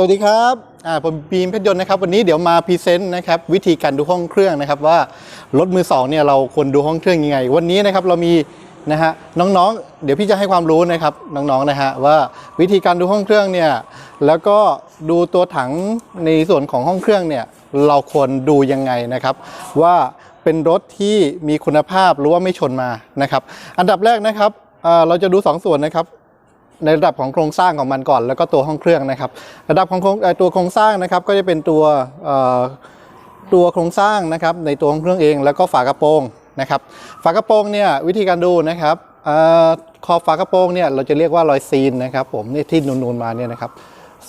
สวัสดีครับอ่าผมบีมเพชรยนต์นะครับ วันนี้เดี๋ยวมาพรีเซนต์นะครับวิธีการดูห้องเครื่องนะครับ ว่ารถมือสองเนี่ยเราควรดูห้องเครื่องยังไง วันนี้นะครับเรามีนะฮะน้องๆ เดี๋ยวพี่จะให้ความรู้นะครับน้องๆนะฮะว่าวิธีการดูห้องเครื่องเนี่ยแล้วก็ดูตัวถังในส่วนของห้องเครื่องเนี่ยเราควรดูยังไงนะครับ ว่าเป็นรถที่มีคุณภาพหรือว่าไม่ชนมานะครับ อันดับแรกนะครับเราจะดูสองส่วนนะครับ ในระดับของโครงสร้างของมันก่อน แล้วก็ตัวห้องเครื่องนะครับ ระดับของตัวโครงสร้างนะครับก็จะเป็นตัวตัวโครงสร้างนะครับในตัวของเครื่องเองแล้วก็ฝากระโปรงนะครับฝากระโปรงเนี่ยวิธีการดูนะครับเอขอบฝากระโปรงเนี่ยเราจะเรียกว่ารอยซีนนะครับผมนี่ที่นูนๆมาเนี่ยนะครับ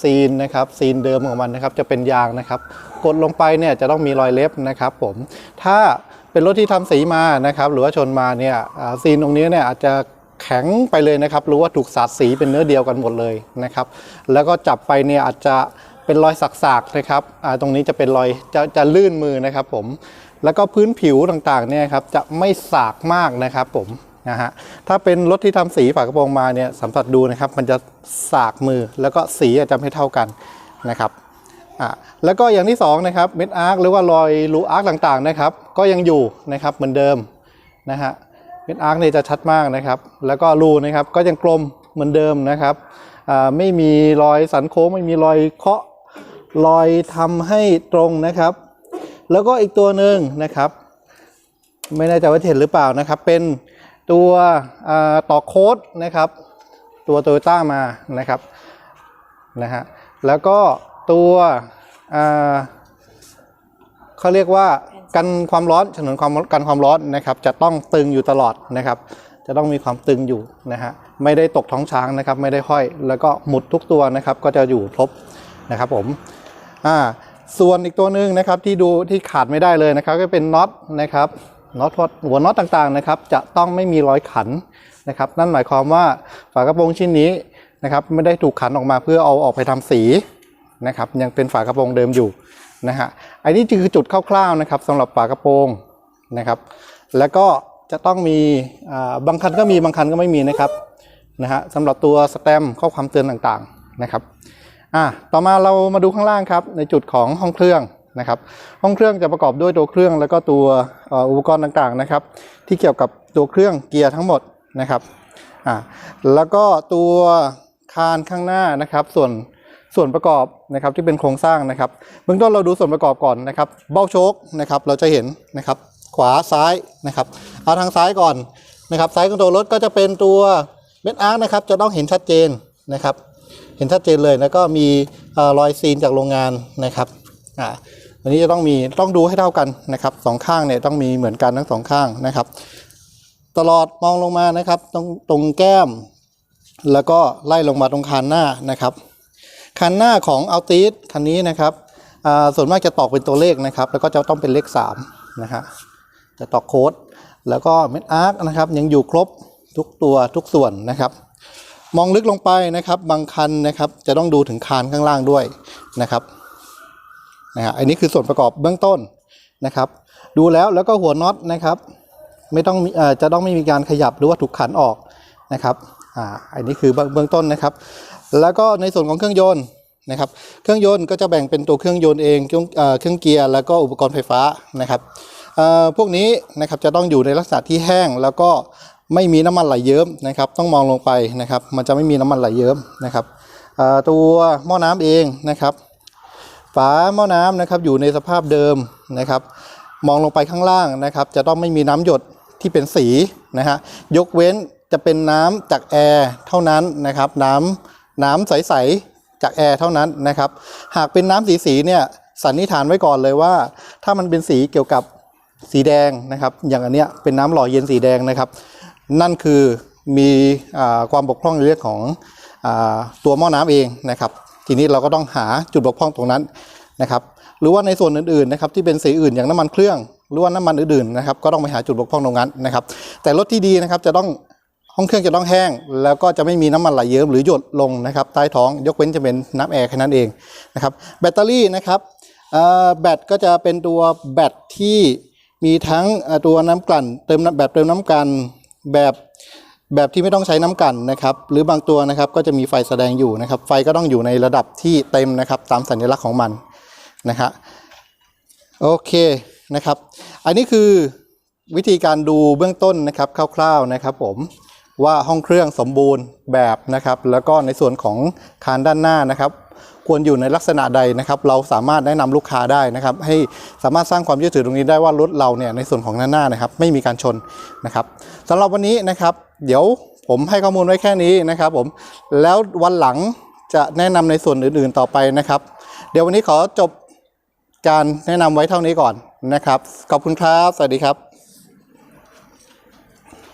ซีนนะครับซีนเดิมของมันนะครับจะเป็นยางนะครับ กดลงไปเนี่ยจะต้องมีรอยเล็บนะครับผมถ้าเป็นรถที่ทำสีมานะครับหรือว่าชนมาเนี่ยซีนตรงนี้เนี่ยอาจจะ แข็งไปเลยนะครับรู้ว่าถูกสาดสีเป็นเนื้อเดียวกันหมดเลยนะครับ แล้วก็จับไปเนี่ยอาจจะเป็นรอยสักๆนะครับตรงนี้จะเป็นรอยจะจะลื่นมือนะครับผมแล้วก็พื้นผิวต่างๆเนี่ยครับจะไม่สากมากนะครับผมนะฮะถ้าเป็นรถที่ทำสีฝากระโปรงมาเนี่ยสัมผัสดูนะครับ มันจะสากมือแล้วก็สีอาจจะไม่เท่ากันนะครับอะแล้วก็อย่างที่สองนะครับเม็ดอาร์คหรือว่ารอยรูอาร์คต่างๆนะครับ ก็ยังอยู่นะครับเหมือนเดิมนะฮะ เม็ดอาร์คเนี่ยจะชัดมากนะครับ แล้วก็รูนะครับก็ยังกลมเหมือนเดิมนะครับไม่มีรอยสันโค้งไม่มีรอยเคาะรอยทำให้ตรงนะครับ แล้วก็อีกตัวหนึ่งนะครับ ไม่แน่ใจว่าเห็นหรือเปล่านะครับ เป็นตัวต่อโค้ดนะครับ ตัวโตโยต้ามานะครับนะฮะแล้วก็ตัวเขาเรียกว่า กันความร้อนฉนวนความกันความร้อนนะครับ จะต้องตึงอยู่ตลอดนะครับ จะต้องมีความตึงอยู่นะฮะไม่ได้ตกท้องช้างนะครับ ไม่ได้ห้อย แล้วก็หมุดทุกตัวนะครับ ก็จะอยู่ครบนะครับผมอ่าส่วนอีกตัวหนึ่งนะครับที่ดูที่ขาดไม่ได้เลยนะครับ ก็เป็นน็อตนะครับน็อตหัวน็อตต่างๆนะครับ จะต้องไม่มีรอยขันนะครับ นั่นหมายความว่าฝากระโปรงชิ้นนี้นะครับ ไม่ได้ถูกขันออกมาเพื่อเอาออกไปทำสีนะครับ ยังเป็นฝากระโปรงเดิมอยู่ นะฮะอันนี้คือจุดคร่าวๆนะครับสำหรับฝากระโปรงนะครับ แล้วก็จะต้องมีบางคันก็มีบางคันก็ไม่มีนะครับนะฮะสำหรับตัวสแตมข้อความเตือนต่างๆนะครับอะต่อมาเรามาดูข้างล่างครับในจุดของห้องเครื่องนะครับห้องเครื่องจะประกอบด้วยตัวเครื่องแล้วก็ตัวอุปกรณ์ต่างๆนะครับ ที่เกี่ยวกับตัวเครื่องเกียร์ทั้งหมดนะครับอะแล้วก็ตัวคานข้างหน้านะครับ ส่วน ส่วนประกอบนะครับที่เป็นโครงสร้างนะครับเบื้องต้นเราดูส่วนประกอบก่อนนะครับ เบ้าโชคนะครับเราจะเห็นนะครับขวาซ้ายนะครับเอาทางซ้ายก่อนนะครับซ้ายของตัวรถก็จะเป็นตัวเม็ดอาร์นะครับจะต้องเห็นชัดเจนนะครับ เห็นชัดเจนเลยแล้วก็มีรอยซีนจากโรงงานนะครับอ่าอันนี้จะต้องมีต้องดูให้เท่ากันนะครับสองข้างเนี่ยต้องมีเหมือนกันทั้งสองข้างนะครับ ตลอดมองลงมานะครับตรงตรงแก้ม แล้วก็ไล่ลงมาตรงคานหน้านะครับ คานหน้าของอัลติสคันนี้นะครับส่วนมากจะตอกเป็นตัวเลขนะครับ แล้วก็จะต้องเป็นเลข3นะฮะจะตอกโค้ด แล้วก็เม็ดอาร์คนะครับ ยังอยู่ครบทุกตัวทุกส่วนนะครับ มองลึกลงไปนะครับ บางคันนะครับ จะต้องดูถึงคานข้างล่างด้วยนะครับนะฮะอันนี้คือส่วนประกอบเบื้องต้นนะครับ ดูแล้วแล้วก็หัวน็อตนะครับ ไม่ต้องมีเอ่อจะต้องไม่มีการขยับหรือว่าถูกขันออกนะครับอ่าอันนี้คือเบื้องต้นนะครับ แล้วก็ในส่วนของเครื่องยนต์นะครับ เครื่องยนต์ก็จะแบ่งเป็นตัวเครื่องยนต์เองเครื่องเครื่องเกียร์แล้วก็อุปกรณ์ไฟฟ้านะครับพวกนี้นะครับจะต้องอยู่ในลักษณะที่แห้งแล้วก็ไม่มีน้ำมันไหลเยิ้มนะครับ ต้องมองลงไปนะครับ มันจะไม่มีน้ำมันไหลเยิ้มนะครับตัวหม้อน้ำเองนะครับ ฝาหม้อน้ำนะครับอยู่ในสภาพเดิมนะครับ มองลงไปข้างล่างนะครับ จะต้องไม่มีน้ำหยดที่เป็นสีนะฮะยกเว้นจะเป็นน้ำจากแอร์เท่านั้นนะครับ น้ำ น้ำใสๆจากแอร์เท่านั้นนะครับ หากเป็นน้ำสีสีๆเนี่ยสันนิษฐานไว้ก่อนเลยว่า ถ้ามันเป็นสีเกี่ยวกับสีแดงนะครับ อย่างอันเนี้ยเป็นน้ำหล่อเย็นสีแดงนะครับ นั่นคือมีอความบกพร่องในเรื่องของอตัวหม้อน้ำเองนะครับ ทีนี้เราก็ต้องหาจุดบกพร่องตรงนั้นนะครับ หรือว่าในส่วนอื่นๆนะครับที่เป็นสีอื่นอย่างน้ำมันเครื่องหรือว่าน้ำมันอื่นๆนะครับก็ต้องไปหาจุดบกพร่องตรงนั้นนะครับ แต่รถที่ดีนะครับจะต้อง ห้องเครื่องจะต้องแห้ง แล้วก็จะไม่มีน้ำมันไหลเยิ้มหรือหยดลงนะครับใต้ท้องยกเว้นจะเป็นน้ำแอร์แค่นั้นเองนะครับแบตเตอรี่นะครับแบตก็จะเป็นตัวแบตที่มีทั้งตัวน้ำกลั่นเติมแบบเติมน้ำกลั่นแบบแบบที่ไม่ต้องใช้น้ำกลั่นนะครับ หรือบางตัวนะครับก็จะมีไฟแสดงอยู่นะครับ ไฟก็ต้องอยู่ในระดับที่เต็มนะครับตามสัญลักษณ์ของมันนะฮะโอเคนะครับ อันนี้คือวิธีการดูเบื้องต้นนะครับคร่าวๆนะครับผม ว่าห้องเครื่องสมบูรณ์แบบนะครับ แล้วก็ในส่วนของคานด้านหน้านะครับควรอยู่ในลักษณะใดนะครับ เราสามารถแนะนำลูกค้าได้นะครับ ให้สามารถสร้างความเชื่อถือตรงนี้ได้ว่ารถเราเนี่ยในส่วนของด้านหน้านะครับ ไม่มีการชนนะครับสำหรับวันนี้นะครับ เดี๋ยวผมให้ข้อมูลไว้แค่นี้นะครับผมแล้ววันหลังจะแนะนำในส่วนอื่นๆต่อไปนะครับ เดี๋ยววันนี้ขอจบการแนะนำไว้เท่านี้ก่อนนะครับ ขอบคุณครับ สวัสดีครับ